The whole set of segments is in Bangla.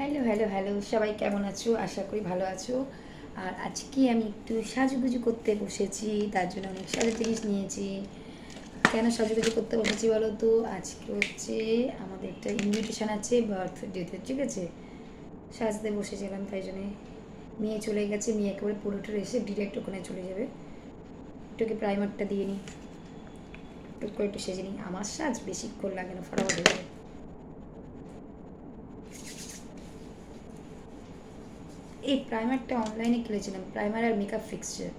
হ্যালো হ্যালো হ্যালো সবাই কেমন আছো? আশা করি ভালো আছো। আর আজকে আমি একটু সাজুগুজু করতে বসেছি, তার জন্য অনেক সাজু জিনিস নিয়েছি। কেন সাজুগুজু করতে বসেছি বলো তো? আজকে হচ্ছে আমাদের একটা ইনভিটেশন আছে বার্থডেতে ঠিক আছে? সাজতে বসেছিলাম, তাই জন্যে মেয়ে চলে গেছে, মেয়ে একেবারে পুরোটা এসে ডিরেক্ট ওখানে চলে যাবে। একটুকে প্রাইমারটা দিয়ে নিই টুক করে একটু সেজে নিই আমার সাজ বেশিক্ষণ লাগে না, ফটাফট হয়ে যাবে এই প্রাইমারটা অনলাইনে কিনেছিলাম। প্রাইমার আর মেকআপ ফিক্সচার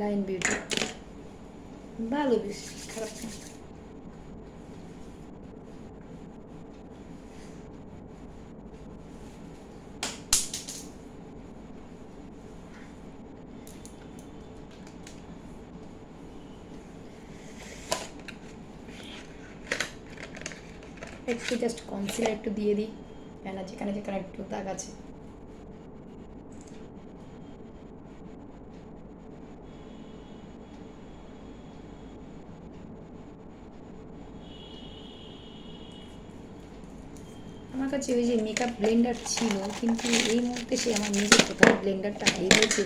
লাইন বিউটি ভালো বেশ, খারাপ একটু জাস্ট কনসিলার একটু দিয়ে দিই। কেন যেখানে যেখানে একটু দাগ আছে। আমার কাছে ওই যে মেকআপ ব্লেন্ডার ছিল, কিন্তু এই মুহূর্তে সে আমার নিজের কোথাও ব্লেন্ডারটা হারিয়ে গেছে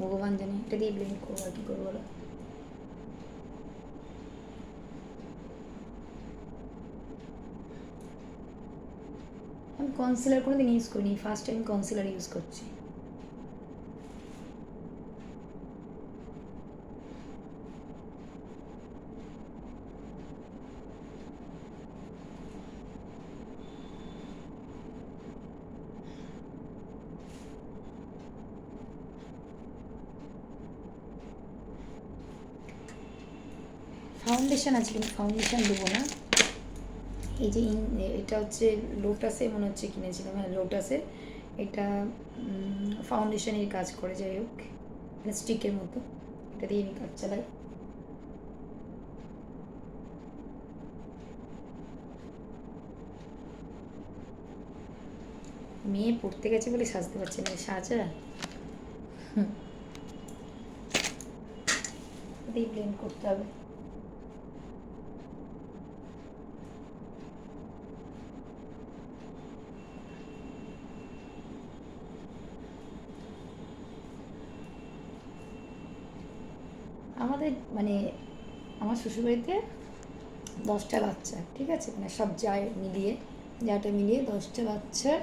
ভগবান জানে, এটা দিয়ে ব্লেন্ড করব আর কি করব আমি কনসিলার কোনোদিন ইউজ করিনি ফার্স্ট টাইম কনসিলার ইউজ করছি। ফাউন্ডেশন আছে কিন্তু ফাউন্ডেশন দেবো না। এই যে এটা হচ্ছে লোটাসে মনে হচ্ছে কিনেছিলাম হ্যাঁ লোটাসে এটা ফাউন্ডেশনের কাজ করে, যাই হোক স্টিকের মতো। এটা দিয়ে আমি কাজ চালাই। মেয়ে পড়তে গেছে বলে সাজতে পারছে না সাজা। দিয়ে ব্লেন্ড করতে হবে। আমাদের মানে আমার শ্বশুরবাড়িতে দশটা বাচ্চা, ঠিক আছে? মানে সব যায় মিলিয়ে, যাটা মিলিয়ে দশটা বাচ্চার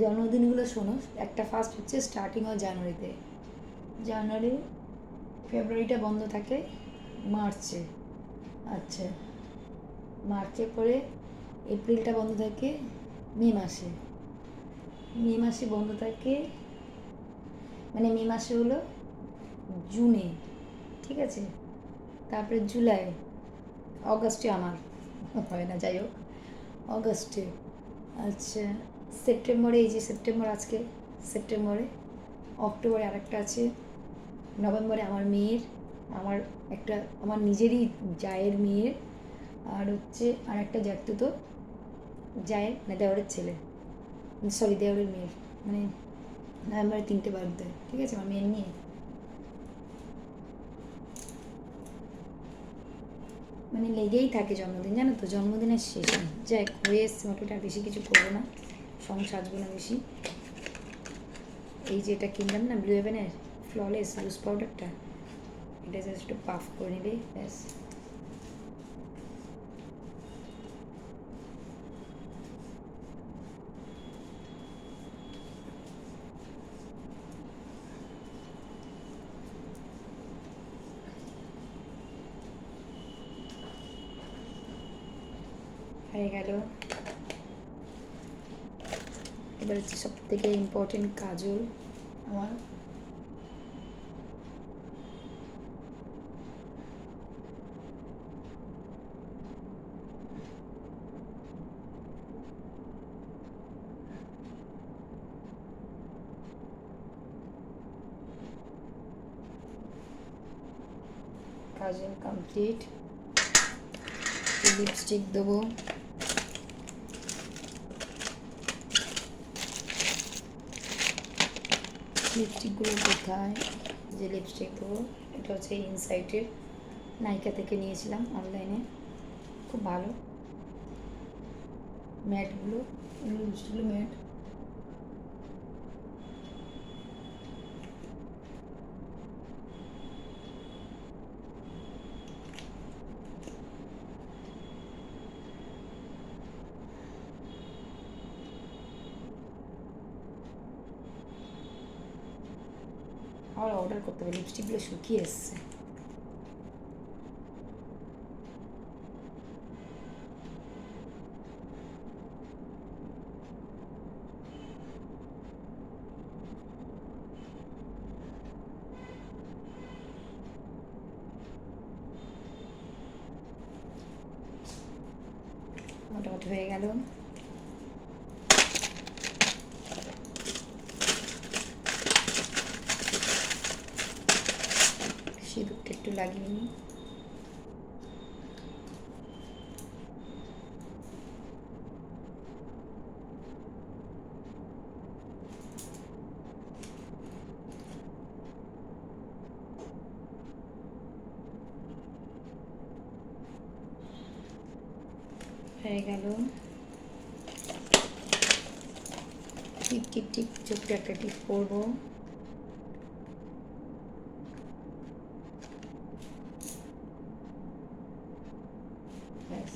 জন্মদিনগুলো শোনো। একটা ফার্স্ট হচ্ছে স্টার্টিং হয় জানুয়ারিতে। জানুয়ারি, ফেব্রুয়ারিটা বন্ধ থাকে মার্চে। আচ্ছা মার্চে পরে এপ্রিলটা বন্ধ থাকে মে মাসে। মে মাসে বন্ধ থাকে মানে মে মাসে হলো জুনে, ঠিক আছে? তারপরে জুলাই, অগস্টে আমার, হয় না, যাই হোক, অগস্টে আচ্ছা সেপ্টেম্বরে, এই যে সেপ্টেম্বর আজকে, সেপ্টেম্বরে, অক্টোবরে আরেকটা আছে, নভেম্বরে আমার মেয়ের, আমার একটা, আমার নিজেরই জায়ের মেয়ের, আর হচ্ছে আর একটা জ্যাঠতো তো জায়ের, না দেওয়ারের ছেলে, সরি দেওয়ারের মেয়ের মানে নভেম্বরে তিনটে বার্থডে ঠিক আছে? আমার মেয়ের নিয়ে। মানে লেগেই থাকে জন্মদিন, জানো তো? জন্মদিনের শেষ। যাই হয়ে এসছে মোটামুটি আর বেশি কিছু করব না। সং সাজবো না বেশি। এই যে এটা কিনলাম না ব্লু হেভেনের ফ্ললেস লুজ পাউডারটা এটা জাস্ট একটু পাফ করে নিলে ব্যাস। হয়ে গেল এবার হচ্ছে সব থেকে ইম্পর্টেন্ট কাজল আমার। কাজল কমপ্লিট লিপস্টিক দেবো। লিপস্টিকগুলো কোথায়? যে লিপস্টিকগুলো এটা হচ্ছে ইনসাইটের নাইকা থেকে নিয়েছিলাম অনলাইনে খুব ভালো। ম্যাটগুলো লিপস্টিকগুলো ম্যাট আবার অর্ডার করতে হবে লিপস্টিকগুলো শুকিয়ে এসছে মোটামুটি হয়ে গেল সিঁদুরটা একটু লাগিয়ে নিই। হয়ে গেল। টিপ টিপ টিপ ছোট্ট একটা টিপ পরবো ব্যাস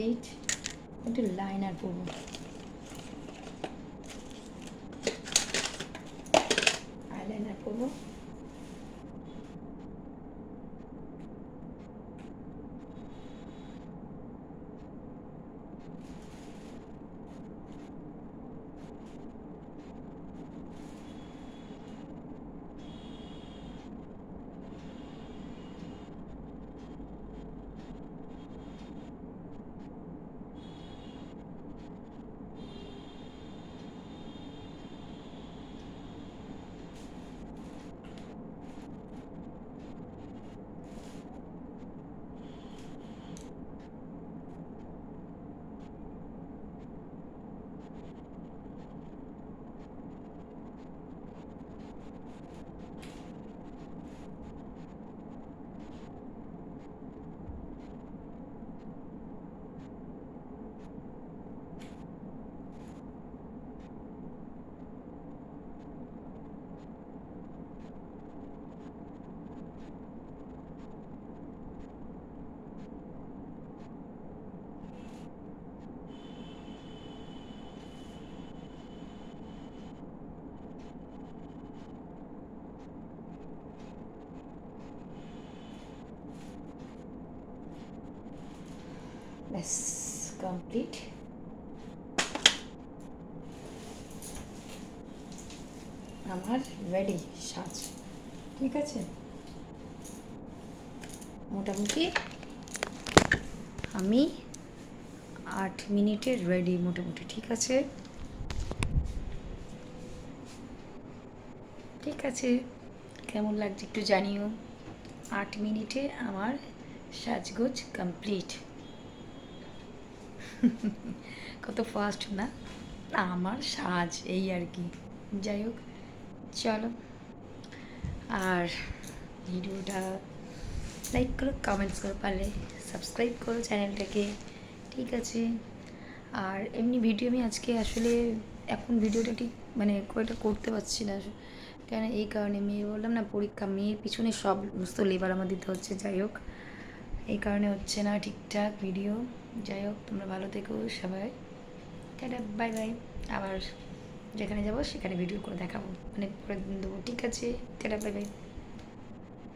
কমপ্লিট একটু লাইনার পরবো আইলাইনার পরবো ব্যাস কমপ্লিট আমার রেডি সাজ। ঠিক আছে? মোটামুটি আমি আট মিনিটের রেডি মোটামুটি, ঠিক আছে? ঠিক আছে। কেমন লাগছে একটু জানিও। আট মিনিটে আমার সাজগোজ কমপ্লিট কত ফাস্ট না? আমার সাজ, এই আর কি। যাই হোক, চলো। আর ভিডিওটা লাইক করো কমেন্টস করো, পারলে সাবস্ক্রাইব করো চ্যানেলটাকে ঠিক আছে? আর এমনি ভিডিও আমি আজকে আসলে এখন ভিডিওটা ঠিক মানে একটা করতে পারছি না। কেন এই কারণে মেয়ে বললাম না, পরীক্ষা, মেয়ের পিছনে সব সমস্ত লেবার আমার দিতে হচ্ছে, যাই হোক। এই কারণে হচ্ছে না ঠিকঠাক ভিডিও যাই হোক, তোমরা ভালো থেকো সবাই। টাটা বাই বাই আবার যেখানে যাব, সেখানে ভিডিও করে দেখাবো। মানে করে দেবো, ঠিক আছে? Tata bye bye